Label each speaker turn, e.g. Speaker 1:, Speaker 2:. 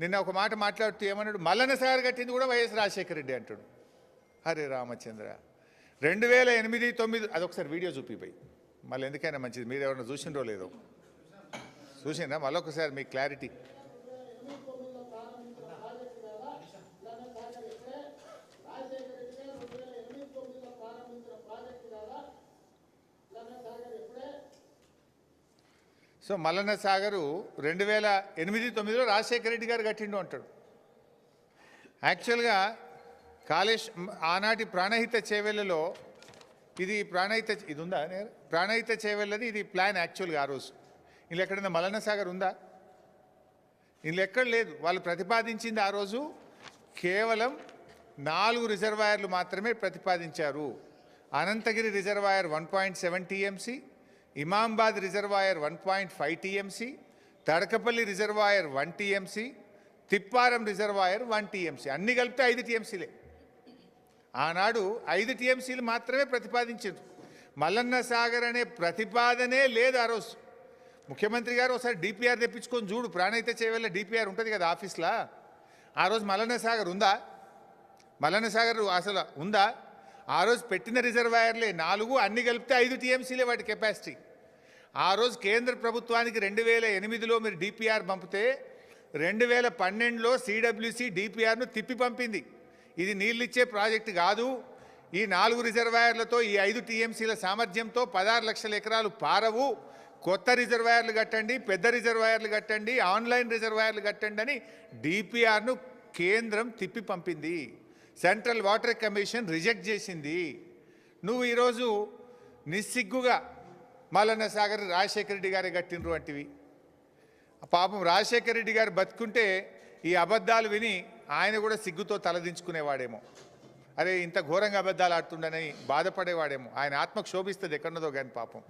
Speaker 1: నిన్న ఒక మాట మాట్లాడుతూ ఏమన్నాడు? మల్లన్న సాగర్ కట్టింది కూడా వైఎస్ రాజశేఖర రెడ్డి అంటాడు హరే రామచంద్ర. రెండు వేల ఎనిమిది తొమ్మిది అదొకసారి వీడియో చూపిపోయి మళ్ళీ ఎందుకైనా మంచిది. మీరు ఎవరైనా చూసిండ్రో లేదో? చూసిందా మళ్ళీ ఒకసారి మీకు క్లారిటీ. సో మల్లన్న సాగరు రెండు వేల ఎనిమిది తొమ్మిదిలో రాజశేఖర రెడ్డి గారు కట్టిండు అంటాడు. యాక్చువల్గా కాళేశ్ ఆనాటి ప్రాణహిత చేవెళ్ళలో ఇది ప్రాణహిత ఇది ఉందా ప్రాణహిత చేవెళ్ళది ఇది ప్లాన్ యాక్చువల్గా ఆ రోజు. ఇందులో ఎక్కడైనా మల్లన్న సాగర్ ఉందా? ఇందులో ఎక్కడ లేదు. వాళ్ళు ప్రతిపాదించింది ఆ రోజు కేవలం నాలుగు రిజర్వాయర్లు మాత్రమే ప్రతిపాదించారు. Anantagiri reservoir one point seven TMC Imambad reservoir one point five TMC Tadakapalli reservoir one TMC Tipparam reservoir one TMC. అన్ని కలిపితే ఐదు టీఎంసీలే. ఆనాడు ఐదు టీఎంసీలు మాత్రమే ప్రతిపాదించారు. మల్లన్న సాగర్ అనే ప్రతిపాదనే లేదు ఆ రోజు. ముఖ్యమంత్రి గారు ఒకసారి డిపిఆర్ తెప్పించుకొని చూడు ప్రాణైతే చేయవల్ల డిపిఆర్ ఉంటుంది కదా ఆఫీస్లో? ఆ రోజు మల్లన్న సాగర్ ఉందా? మల్లన్న సాగర్ అసలు ఉందా? ఆ రోజు పెట్టిన రిజర్వాయర్లే నాలుగు అన్ని కలిపితే ఐదు టీఎంసీలే వాటి కెపాసిటీ. ఆ రోజు కేంద్ర ప్రభుత్వానికి రెండు వేల ఎనిమిదిలో మీరు డిపిఆర్ పంపితే రెండు వేల పన్నెండులో సిడబ్ల్యూసి డిపిఆర్ను తిప్పి పంపింది. ఇది నీళ్ళిచ్చే ప్రాజెక్టు కాదు. ఈ నాలుగు రిజర్వాయర్లతో ఈ ఐదు టీఎంసీల సామర్థ్యంతో పదహారు లక్షల ఎకరాలు పారవు. కొత్త రిజర్వాయర్లు కట్టండి పెద్ద రిజర్వాయర్లు కట్టండి ఆన్లైన్ రిజర్వాయర్లు కట్టండి అని డిపిఆర్ను కేంద్రం తిప్పి పంపింది. సెంట్రల్ వాటర్ కమిషన్ రిజెక్ట్ చేసింది. నువ్వు ఈరోజు నిస్సిగ్గుగా మల్లన్న సాగర్ రాజశేఖర రెడ్డి గారే కట్టినరు వంటివి పాపం రాజశేఖర రెడ్డి గారు బతుకుంటే ఈ అబద్ధాలు విని ఆయన కూడా సిగ్గుతో తలదించుకునేవాడేమో అరే ఇంత ఘోరంగా అబద్ధాలు ఆడుతుండని బాధపడేవాడేమో. ఆయన ఆత్మ క్షోభిస్తుంది ఎక్కడున్నదో కానీ పాపం.